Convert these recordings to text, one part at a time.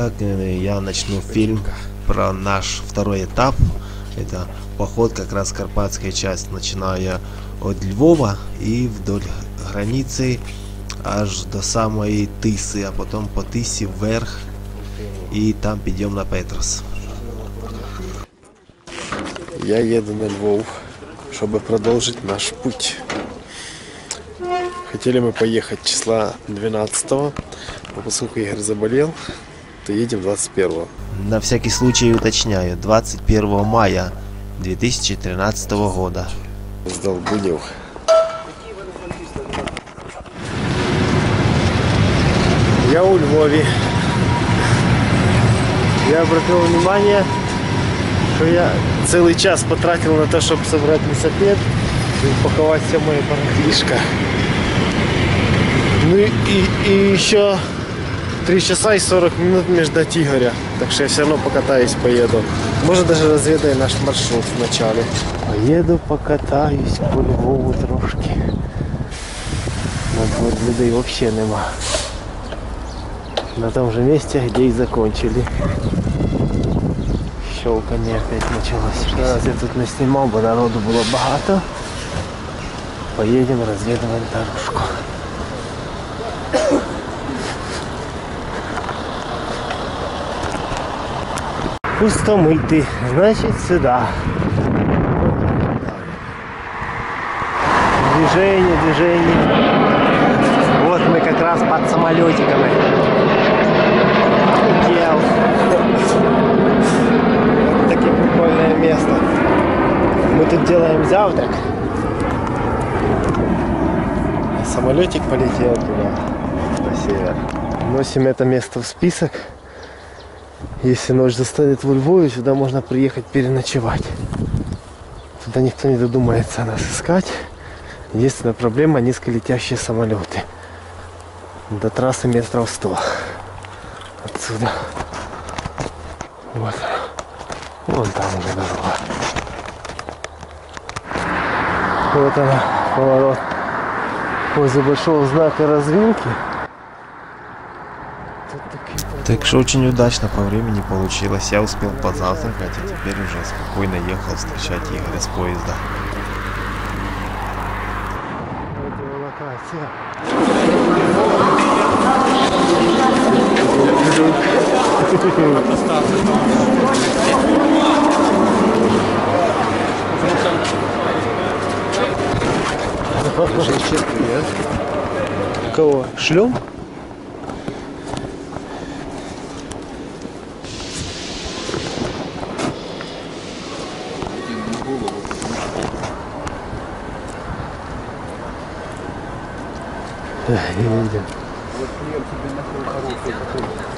Итак, э, я начну фильм про наш второй этап. Это поход как раз карпатская часть, начиная от Львова и вдоль границы аж до самой Тиси, а потом по Тисі вверх и там підемо на Петрос. Я еду на Львов, чтобы продолжить наш путь. Хотели мы поехать числа 12 но поскольку Игорь заболел, то едем 21 На всякий случай уточняю, 21 мая 2013 года. Сдал Бунев. Я у Львове. Я обратил внимание, что я целый час потратил на то, чтобы собрать велосипед и упаковать все мои барахлишко. Ну и, и, и еще 3 часа и 40 минут мне ждать Игоря. Так что я все равно покатаюсь, поеду. Может даже разведаю наш маршрут вначале. Поеду, покатаюсь по Львову трошки. На двор людей вообще нема. На том же месте, где и закончили. Щелкання опять началось. Раз я тут не знімав, бо народу було багато. Поїдемо розвідувати дорожку. Пустомытый, значит сюда. Движение, движение. Вот мы как раз под самолетиками. Летел. Такое прикольное место. Мы тут делаем завтрак. Самолетик полетел туда, на север. Вносим это место в список. Если ночь застанет во Львове, сюда можно приехать переночевать. Туда никто не додумается нас искать. Единственная проблема низколетящие самолеты. До трассы метров 100. Отсюда. Вот она. Вон там уже дорога. Вот она, поворот. Возле большого знака развилки. Так что очень удачно по времени получилось. Я успел позавтракать, и теперь уже спокойно ехал встречать Игоря с поезда. Кого? Шлем?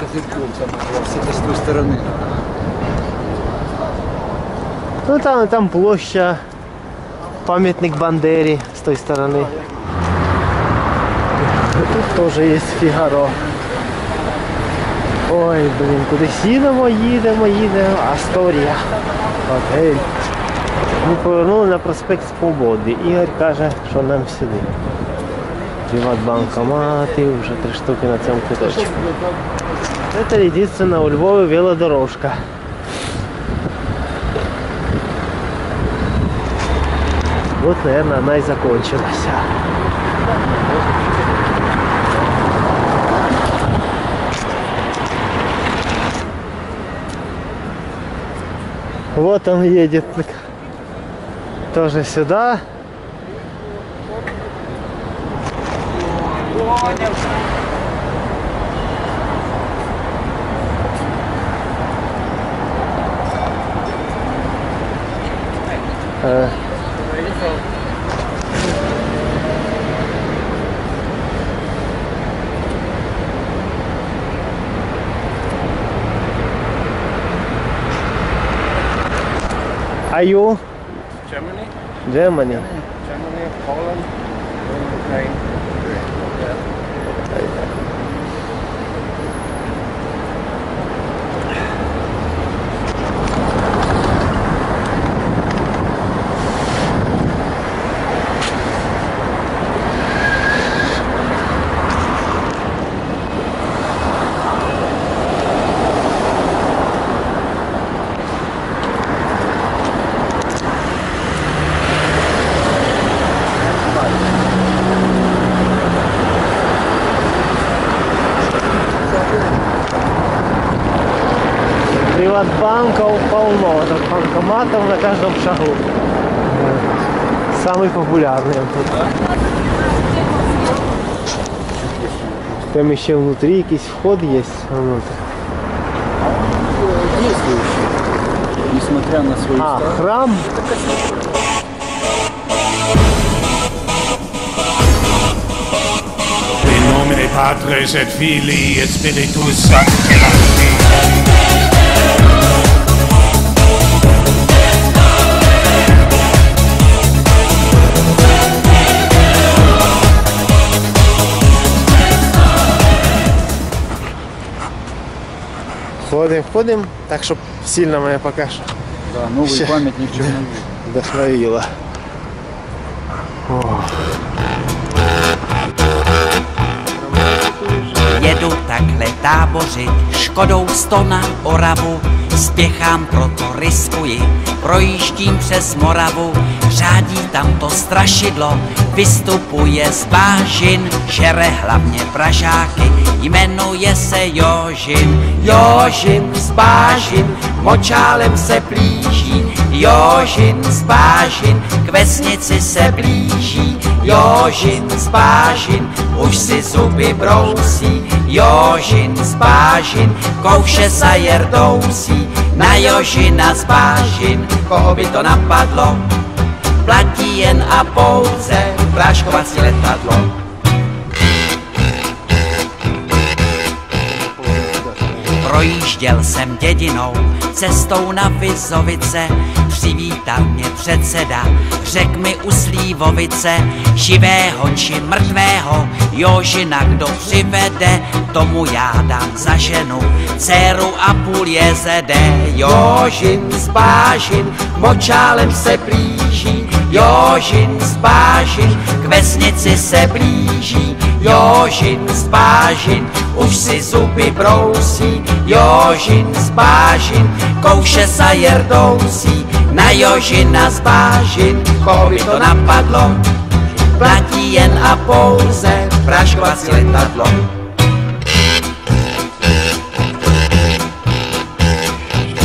козырьком там, с этой с той стороны. Ну там, там площадь, памятник Бандере с той стороны. Тут тоже есть Фігаро. Ой, блін, кудись їдемо, їдемо, їдемо. Асторія. Готель. Ми повернули на проспект Свободи. Ігор каже, що нам сюди. Приватбанкомати, вже три штуки на цьому квиточку. Это единственная у Львова велодорожка. Вот, наверное, она и закончилась. Вот он едет. Тоже сюда. Э, Are you Germany? Germany? Germany, Poland, Ukraine. Приватбанков полно, тут банкоматов на каждом шагу. Самый популярный тут. Там еще внутри якийсь вход есть. внутрь. Действующий. Несмотря на свою А, старость. храм. In nomine Patris et Filii et Spiritus Sancti. Ходим, ходим, так щоб сильно мене поки що Да, новый Ща. памятник Черногории. вдохновило. Jedu takhle tábořit, škodou sto na Oravu, spěchám, proto riskuji, projíždím přes Moravu, řádí tam to strašidlo, vystupuje z bážin, žere hlavně pražáky, jmenuje se Jožin. Jožin z bážin, močálem se blíží, Jožin z bážin, k vesnici se blíží, Jožin z bážin, už si zuby brousí, Jožin z bážin, kouše za jerdousí, na Jožina z bážin, koho by to napadlo, platí jen a pouze práškovací letadlo. Projížděl jsem dědinou, cestou na Vizovice, přivítal mě předseda, řek mi u Slívovice, živého či mrtvého, Jožina kdo přivede, tomu já dám za ženu, dceru a půl jezede. Jožin z Bážin, močálem se blíží, Jožin z Bážin, k vesnici se blíží, Jožin z Bážin, už si zuby brousí, Jožin z Bážin, kouše za jerdousí, na Jožina z Bážin, koho by to napadlo, platí jen a pouze praškovací letadlo.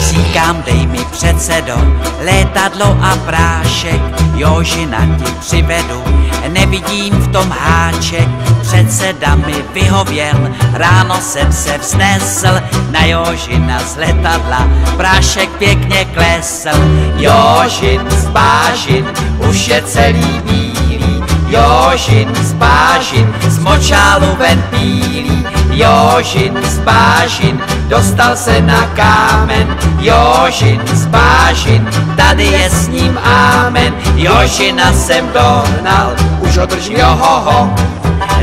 Říkám, dej mi předsedo, létadlo a prášek, Jožina ti přivedu, nevidím v tom háček, předseda mi vyhověl, ráno jsem se vznesl, na Jožina z letadla, prášek pěkně klesl, Jožin z Bážin, už je celý bílý, Jožin z Bážin, z močálu ven pílí, Jožin z Bážin, dostal se na kámen, Jožin z Bážin, tady je s ním ámen, Jožina jsem dohnal, už ho držím johoho,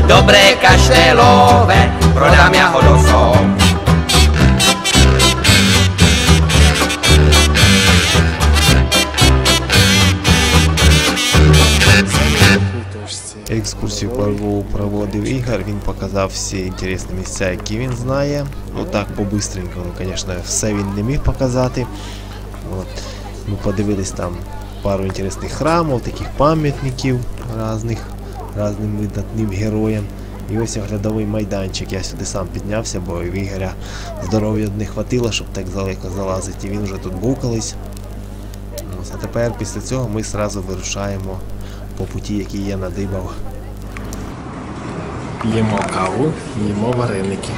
dobré každé love, prodám já ho do zoo. Екскурсію по Львову проводив Ігор, він показав всі інтересні місця, які він знає. Ну так, по-бистренькому, звісно, все він не міг показати. От. Ми подивились там пару інтересних храмів, таких пам'ятників різних, різним видатним героям. І ось оглядовий майданчик. Я сюди сам піднявся, бо в Ігоря здоров'я не хватило, щоб так далеко залазити. І він вже тут був колись. А тепер після цього ми одразу вирушаємо по путі, який я надибав. П'ємо каву, їмо вареники.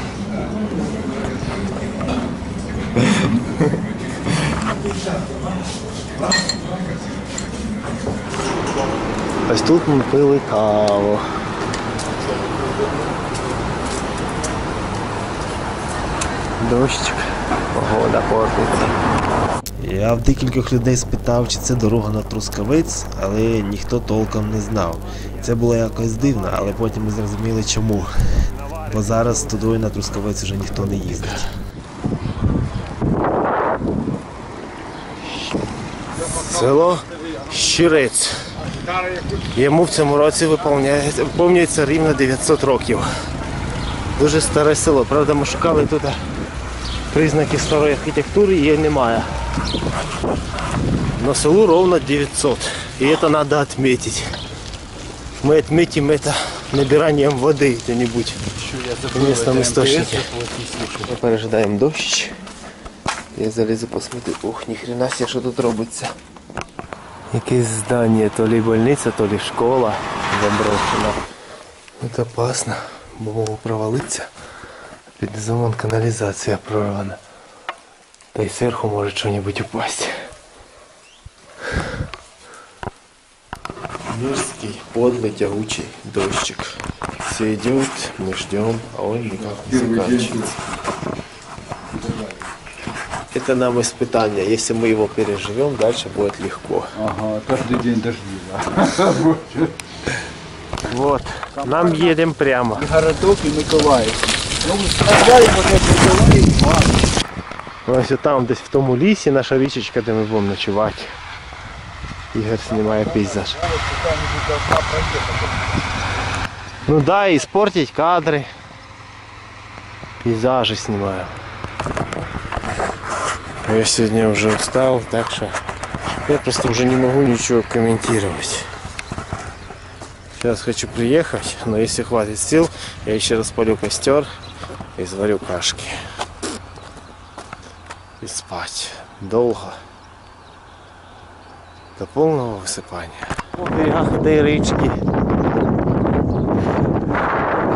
Ось тут ми пили каву. Дощик, погода портиться. Я в декількох людей спитав, чи це дорога на Трускавець, але ніхто толком не знав. Це було якось дивно, але потім ми зрозуміли чому. Бо зараз туди на Трускавець вже ніхто не їздить. Село Щирець. Йому в цьому році виповняється, виповнюється рівно 900 років. Дуже старе село. Правда, ми шукали тут признаки старої архітектури, її немає. Но селу ровно 900. И это надо отметить. Мы отметим это набиранием воды где-нибудь в местном источнике. Пережидаем дождь. Я залізу посмотрю. Ух, ніхрена себе, що тут робиться. Якесь здання, то ли больниця, то ли школа заброшена. Тут опасно, бо можу провалитися. Під низом каналізація прорвана. Та й зверху може щось упасть. Мерзкий, подлый, тягучий дождик. Все идет, мы ждем, а он никак не заканчивается. Это нам испытание. Если мы его переживем, дальше будет легко. Ага, каждый день дожди, да. Вот, нам едем прямо. Городок и Миколаїв. Ну, сказали, пока Миколаїв, ладно. Ось там, десь в тому лісі, наша річечка, де ми будемо ночувати. Ігор знімає пейзаж. Ну да, и испортить кадры. Пейзажи снимаю. Я сегодня уже устал, так что я просто уже не могу ничего комментировать. Сейчас хочу приехать, но если хватит сил, я еще распалю костер и сварю кашки. И спать долго. До полного высыпания. По берегах этой речки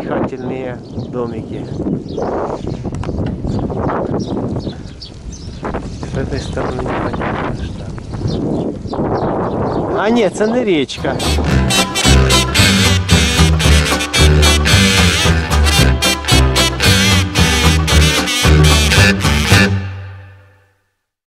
дыхательные домики. Этой стороны непонятно что. А нет, це не речка.